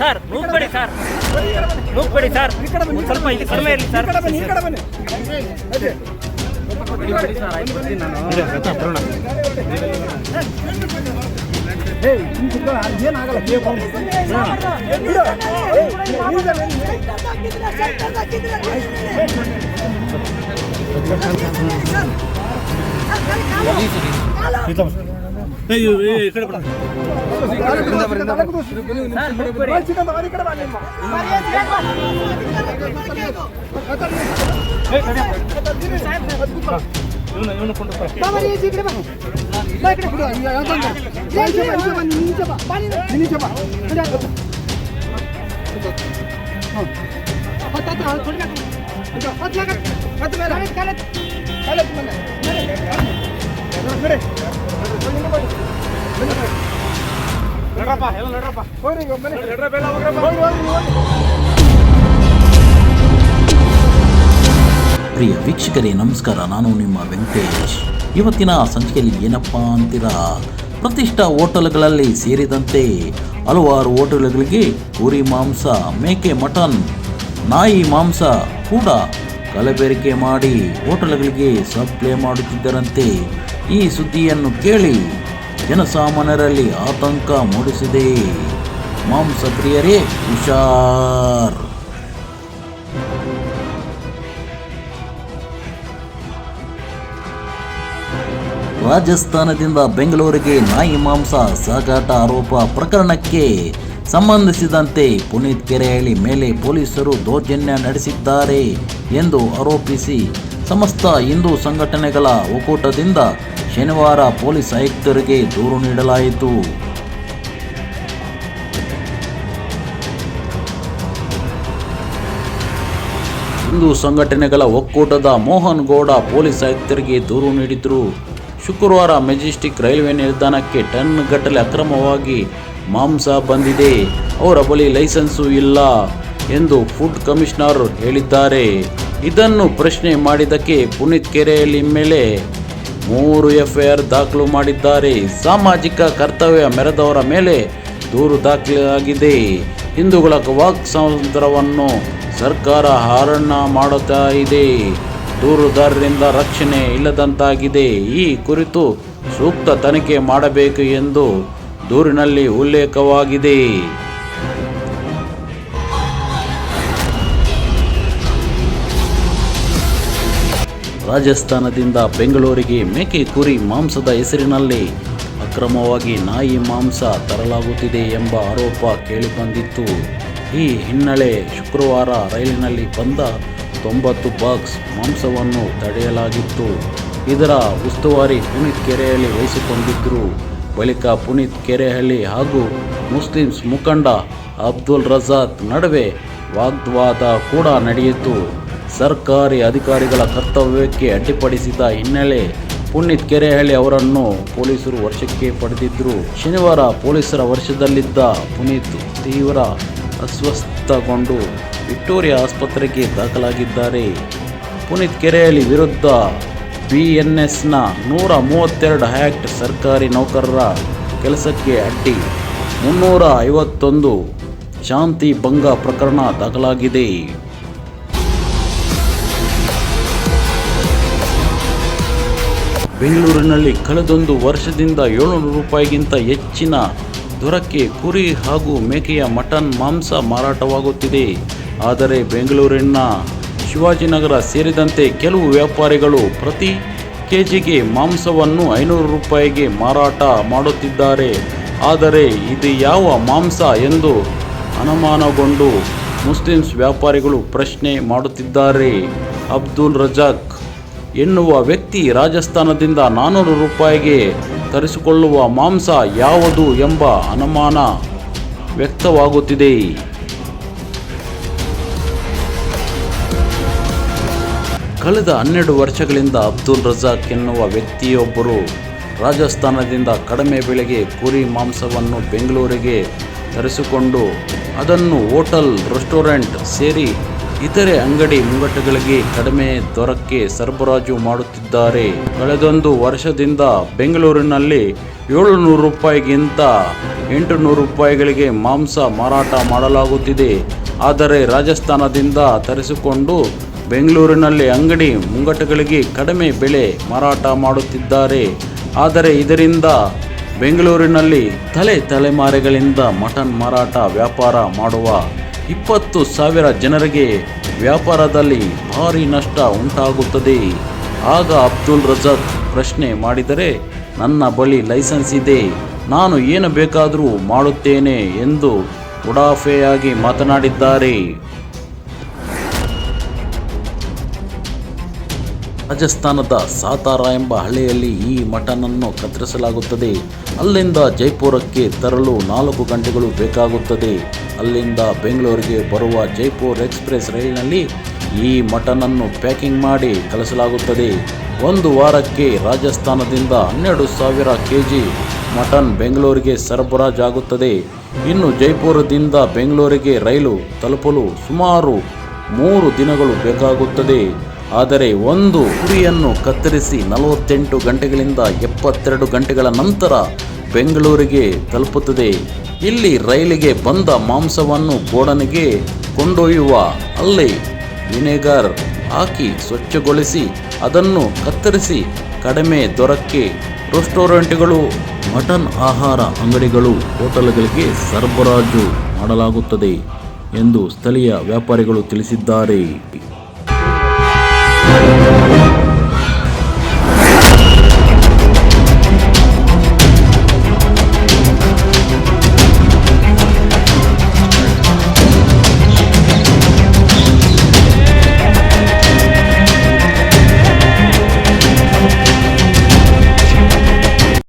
Sir ಮೂಗ್ಬೇಡಿ sir. ಮೂಗ್ಬೇಡಿ sir. ಸ್ವಲ್ಪ ಇದು ಕಡಿಮೆ ಇರಲಿ ಸರ್. ಹತ್ತು ಹತ್ತು ಹತ್ತು ಹತ್ತು ಮೇಲೆ ಹತ್ತು ಮೇಲೆ ಪ್ರಿಯ ವೀಕ್ಷಕರೇ, ನಮಸ್ಕಾರ. ನಾನು ನಿಮ್ಮ ವೆಂಕಟೇಶ್. ಇವತ್ತಿನ ಸಂಚಿಕೆಯಲ್ಲಿ ಏನಪ್ಪಾ ಅಂತೀರಾ? ಪ್ರತಿಷ್ಠಾ ಹೋಟೆಲ್ಗಳಲ್ಲಿ ಸೇರಿದಂತೆ ಹಲವಾರು ಹೋಟೆಲ್ಗಳಿಗೆ ಕುರಿ ಮಾಂಸ, ಮೇಕೆ, ಮಟನ್, ನಾಯಿ ಮಾಂಸ ಕೂಡ ಕಲಬೆರಕೆ ಮಾಡಿ ಹೋಟೆಲ್ಗಳಿಗೆ ಸಪ್ಲೈ ಮಾಡುತ್ತಿದ್ದರಂತೆ ಈ ಸುದ್ದಿಯನ್ನು ಕೇಳಿ ಜನಸಾಮಾನ್ಯರಲ್ಲಿ ಆತಂಕ ಮೂಡಿಸಿದೆ. ಮಾಂಸ ಪ್ರಿಯರೇ, ಹುಷಾರ್. ರಾಜಸ್ಥಾನದಿಂದ ಬೆಂಗಳೂರಿಗೆ ನಾಯಿ ಮಾಂಸ ಸಾಗಾಟ ಆರೋಪ ಪ್ರಕರಣಕ್ಕೆ ಸಂಬಂಧಿಸಿದಂತೆ ಪುನೀತ್ ಕೆರೆಹಳ್ಳಿ ಮೇಲೆ ಪೊಲೀಸರು ದೌರ್ಜನ್ಯ ನಡೆಸಿದ್ದಾರೆ. ಎಂದು ಆರೋಪಿಸಿ ಸಮಸ್ತ ಹಿಂದೂ ಸಂಘಟನೆಗಳ ಒಕ್ಕೂಟದಿಂದ ಶನಿವಾರ ಪೊಲೀಸ್ ಆಯುಕ್ತರಿಗೆ ದೂರು ನೀಡಲಾಯಿತು. ಹಿಂದೂ ಸಂಘಟನೆಗಳ ಒಕ್ಕೂಟದ ಮೋಹನ್ ಗೌಡ ಪೊಲೀಸ್ ಆಯುಕ್ತರಿಗೆ ದೂರು ನೀಡಿದರು ಶುಕ್ರವಾರ ಮೆಜೆಸ್ಟಿಕ್ ರೈಲ್ವೆ ನಿಲ್ದಾಣಕ್ಕೆ ಟನ್ ಗಟ್ಟಲೆ ಅಕ್ರಮವಾಗಿ ಮಾಂಸ ಬಂದಿದೆ. ಅವರ ಬಳಿ ಲೈಸೆನ್ಸು ಇಲ್ಲ. ಎಂದು ಫುಡ್ ಕಮಿಷನರ್ ಹೇಳಿದ್ದಾರೆ. ಇದನ್ನು ಪ್ರಶ್ನೆ ಮಾಡಿದ್ದಕ್ಕೆ ಪುನೀತ್ ಕೆರೆಯಲ್ಲಿ ಮೇಲೆ ಮೂರು ಎಫ್ಐಆರ್ ದಾಖಲು ಮಾಡಿದ್ದಾರೆ. ಸಾಮಾಜಿಕ ಕರ್ತವ್ಯ ಮೆರೆದವರ ಮೇಲೆ ದೂರು ದಾಖಲಾಗಿದೆ. ಹಿಂದೂಗಳ ವಾಕ್ ಸ್ವಾತಂತ್ರ್ಯವನ್ನು ಸರ್ಕಾರ ಹರಣ ಮಾಡುತ್ತಾ ಇದೆ. ದೂರುದಾರರಿಂದ ರಕ್ಷಣೆ ಇಲ್ಲದಂತಾಗಿದೆ. ಈ ಕುರಿತು ಸೂಕ್ತ ತನಿಖೆ ಮಾಡಬೇಕು ಎಂದು ದೂರಿನಲ್ಲಿ ಉಲ್ಲೇಖವಾಗಿದೆ. ರಾಜಸ್ಥಾನದಿಂದ ಬೆಂಗಳೂರಿಗೆ ಮೇಕೆ ಕುರಿ ಮಾಂಸದ ಹೆಸರಿನಲ್ಲಿ ಅಕ್ರಮವಾಗಿ ನಾಯಿ ಮಾಂಸ ತರಲಾಗುತ್ತಿದೆ ಎಂಬ ಆರೋಪ ಕೇಳಿಬಂದಿತ್ತು. ಈ ಹಿನ್ನೆಲೆ ಶುಕ್ರವಾರ ರೈಲಿನಲ್ಲಿ ಬಂದ ತೊಂಬತ್ತು ಬಾಕ್ಸ್ ಮಾಂಸವನ್ನು ತಡೆಯಲಾಗಿತ್ತು. ಇದರ ಉಸ್ತುವಾರಿ ಪುನೀತ್ ಕೆರೆಯಲ್ಲಿ ವಹಿಸಿಕೊಂಡಿದ್ದರು. ಬಳಿಕ ಪುನೀತ್ ಕೆರೆಹಳ್ಳಿ ಹಾಗೂ ಮುಸ್ಲಿಮ್ಸ್ ಮುಖಂಡ ಅಬ್ದುಲ್ ರಜಾಕ್ ನಡುವೆ ವಾಗ್ವಾದ ಕೂಡ ನಡೆಯಿತು. ಸರ್ಕಾರಿ ಅಧಿಕಾರಿಗಳ ಕರ್ತವ್ಯಕ್ಕೆ ಅಡ್ಡಿಪಡಿಸಿದ ಹಿನ್ನೆಲೆ ಪುನೀತ್ ಕೆರೆಹಳ್ಳಿ ಅವರನ್ನು ಪೊಲೀಸರು ವರ್ಷಕ್ಕೆ ಪಡೆದಿದ್ದರು ಶನಿವಾರ ಪೊಲೀಸರ ವರ್ಷದಲ್ಲಿದ್ದ ಪುನೀತ್ ತೀವ್ರ ಅಸ್ವಸ್ಥಗೊಂಡು ವಿಕ್ಟೋರಿಯಾ ಆಸ್ಪತ್ರೆಗೆ ದಾಖಲಾಗಿದ್ದಾರೆ. ಪುನೀತ್ ಕೆರೆಹಳ್ಳಿ ವಿರುದ್ಧ ಬಿ ಎನ್ ಎಸ್ನ ನೂರ ಮೂವತ್ತೆರಡು ಆ್ಯಕ್ಟ್ ಸರ್ಕಾರಿ ನೌಕರರ ಕೆಲಸಕ್ಕೆ ಅಡ್ಡಿ. ಮುನ್ನೂರ ಐವತ್ತೊಂದು ಶಾಂತಿ ಭಂಗ ಪ್ರಕರಣ ದಾಖಲಾಗಿದೆ. ಬೆಂಗಳೂರಿನಲ್ಲಿ ಕಳೆದೊಂದು ವರ್ಷದಿಂದ ಏಳುನೂರು ರೂಪಾಯಿಗಿಂತ ಹೆಚ್ಚಿನ ದೊರಕ್ಕೆ ಕುರಿ ಹಾಗೂ ಮೇಕೆಯ ಮಟನ್ ಮಾಂಸ ಮಾರಾಟವಾಗುತ್ತಿದೆ. ಆದರೆ ಬೆಂಗಳೂರಿನ ಶಿವಾಜಿನಗರ ಸೇರಿದಂತೆ ಕೆಲವು ವ್ಯಾಪಾರಿಗಳು ಪ್ರತಿ ಕೆಜಿಗೆ ಮಾಂಸವನ್ನು ಐನೂರು ರೂಪಾಯಿಗೆ ಮಾರಾಟ ಮಾಡುತ್ತಿದ್ದಾರೆ. ಆದರೆ ಇದು ಯಾವ ಮಾಂಸ ಎಂದು ಅನುಮಾನಗೊಂಡು ಮುಸ್ಲಿಮ್ಸ್ ವ್ಯಾಪಾರಿಗಳು ಪ್ರಶ್ನೆ ಮಾಡುತ್ತಿದ್ದಾರೆ. ಅಬ್ದುಲ್ ರಜಾಕ್ ಎನ್ನುವ ವ್ಯಕ್ತಿ ರಾಜಸ್ಥಾನದಿಂದ ನಾನ್ನೂರು ರೂಪಾಯಿಗೆ ತರಿಸಿಕೊಳ್ಳುವ ಮಾಂಸ ಯಾವುದು ಎಂಬ ಅನುಮಾನ ವ್ಯಕ್ತವಾಗುತ್ತಿದೆ. ಕಳೆದ ಹನ್ನೆರಡು ವರ್ಷಗಳಿಂದ ಅಬ್ದುಲ್ ರಜಾಕ್ ಎನ್ನುವ ವ್ಯಕ್ತಿಯೊಬ್ಬರು ರಾಜಸ್ಥಾನದಿಂದ ಕಡಿಮೆ ಬೆಲೆಗೆ ಕುರಿ ಮಾಂಸವನ್ನು ಬೆಂಗಳೂರಿಗೆ ತರಿಸಿಕೊಂಡು ಅದನ್ನು ಹೋಟೆಲ್, ರೆಸ್ಟೋರೆಂಟ್ ಸೇರಿ ಇತರೆ ಅಂಗಡಿ ಮುಂಗಟ್ಟುಗಳಿಗೆ ಕಡಿಮೆ ದರಕ್ಕೆ ಸರಬರಾಜು ಮಾಡುತ್ತಿದ್ದಾರೆ. ಕಳೆದೊಂದು ವರ್ಷದಿಂದ ಬೆಂಗಳೂರಿನಲ್ಲಿ ಏಳುನೂರು ರೂಪಾಯಿಗಿಂತ ಎಂಟುನೂರು ರೂಪಾಯಿಗಳಿಗೆ ಮಾಂಸ ಮಾರಾಟ ಮಾಡಲಾಗುತ್ತಿದೆ. ಆದರೆ ರಾಜಸ್ಥಾನದಿಂದ ತರಿಸಿಕೊಂಡು ಬೆಂಗಳೂರಿನಲ್ಲಿ ಅಂಗಡಿ ಮುಂಗಟ್ಟುಗಳಿಗೆ ಕಡಿಮೆ ಬೆಲೆ ಮಾರಾಟ ಮಾಡುತ್ತಿದ್ದಾರೆ. ಆದರೆ ಇದರಿಂದ ಬೆಂಗಳೂರಿನಲ್ಲಿ ತಲೆ ತಲೆಮಾರಿಗಳಿಂದ ಮಟನ್ ಮಾರಾಟ ವ್ಯಾಪಾರ ಮಾಡುವ ಇಪ್ಪತ್ತು ಸಾವಿರ ಜನರಿಗೆ ವ್ಯಾಪಾರದಲ್ಲಿ ಭಾರಿ ನಷ್ಟ ಉಂಟಾಗುತ್ತದೆ. ಆಗ ಅಬ್ದುಲ್ ರಜಾಕ್ ಪ್ರಶ್ನೆ ಮಾಡಿದರೆ, ನನ್ನ ಬಳಿ ಲೈಸೆನ್ಸ್ ಇದೆ, ನಾನು ಏನು ಬೇಕಾದರೂ ಮಾಡುತ್ತೇನೆ ಎಂದು ಉಡಾಫೆಯಾಗಿ ಮಾತನಾಡಿದ್ದಾರೆ. ರಾಜಸ್ಥಾನದ ಸಾತಾರ ಎಂಬ ಹಳ್ಳಿಯಲ್ಲಿ ಈ ಮಟನನ್ನು ಕತ್ತರಿಸಲಾಗುತ್ತದೆ. ಅಲ್ಲಿಂದ ಜೈಪುರಕ್ಕೆ ತರಲು ನಾಲ್ಕು ಗಂಟೆಗಳು ಬೇಕಾಗುತ್ತದೆ. ಅಲ್ಲಿಂದ ಬೆಂಗಳೂರಿಗೆ ಬರುವ ಜೈಪುರ್ ಎಕ್ಸ್ಪ್ರೆಸ್ ರೈಲಿನಲ್ಲಿ ಈ ಮಟನನ್ನು ಪ್ಯಾಕಿಂಗ್ ಮಾಡಿ ಕಳಿಸಲಾಗುತ್ತದೆ. ಒಂದು ವಾರಕ್ಕೆ ರಾಜಸ್ಥಾನದಿಂದ ಹನ್ನೆರಡು ಸಾವಿರ ಕೆಜಿ ಮಟನ್ ಬೆಂಗಳೂರಿಗೆ ಸರಬರಾಜಾಗುತ್ತದೆ. ಇನ್ನು ಜೈಪುರದಿಂದ ಬೆಂಗಳೂರಿಗೆ ರೈಲು ತಲುಪಲು ಸುಮಾರು ಮೂರು ದಿನಗಳು ಬೇಕಾಗುತ್ತದೆ. ಆದರೆ ಒಂದು ಕುರಿಯನ್ನು ಕತ್ತರಿಸಿ ನಲವತ್ತೆಂಟು ಗಂಟೆಗಳಿಂದ ಎಪ್ಪತ್ತೆರಡು ಗಂಟೆಗಳ ನಂತರ ಬೆಂಗಳೂರಿಗೆ ತಲುಪುತ್ತದೆ. ಇಲ್ಲಿ ರೈಲಿಗೆ ಬಂದ ಮಾಂಸವನ್ನು ಗೋಡನಿಗೆ ಕೊಂಡೊಯ್ಯುವ ಅಲ್ಲಿ ವಿನೆಗರ್ ಹಾಕಿ ಸ್ವಚ್ಛಗೊಳಿಸಿ ಅದನ್ನು ಕತ್ತರಿಸಿ ಕಡಿಮೆ ದೊರಕ್ಕೆ ರೆಸ್ಟೋರೆಂಟ್ಗಳು, ಮಟನ್ ಆಹಾರ ಅಂಗಡಿಗಳು, ಹೋಟೆಲ್ಗಳಿಗೆ ಸರಬರಾಜು ಮಾಡಲಾಗುತ್ತದೆ ಎಂದು ಸ್ಥಳೀಯ ವ್ಯಾಪಾರಿಗಳು ತಿಳಿಸಿದ್ದಾರೆ.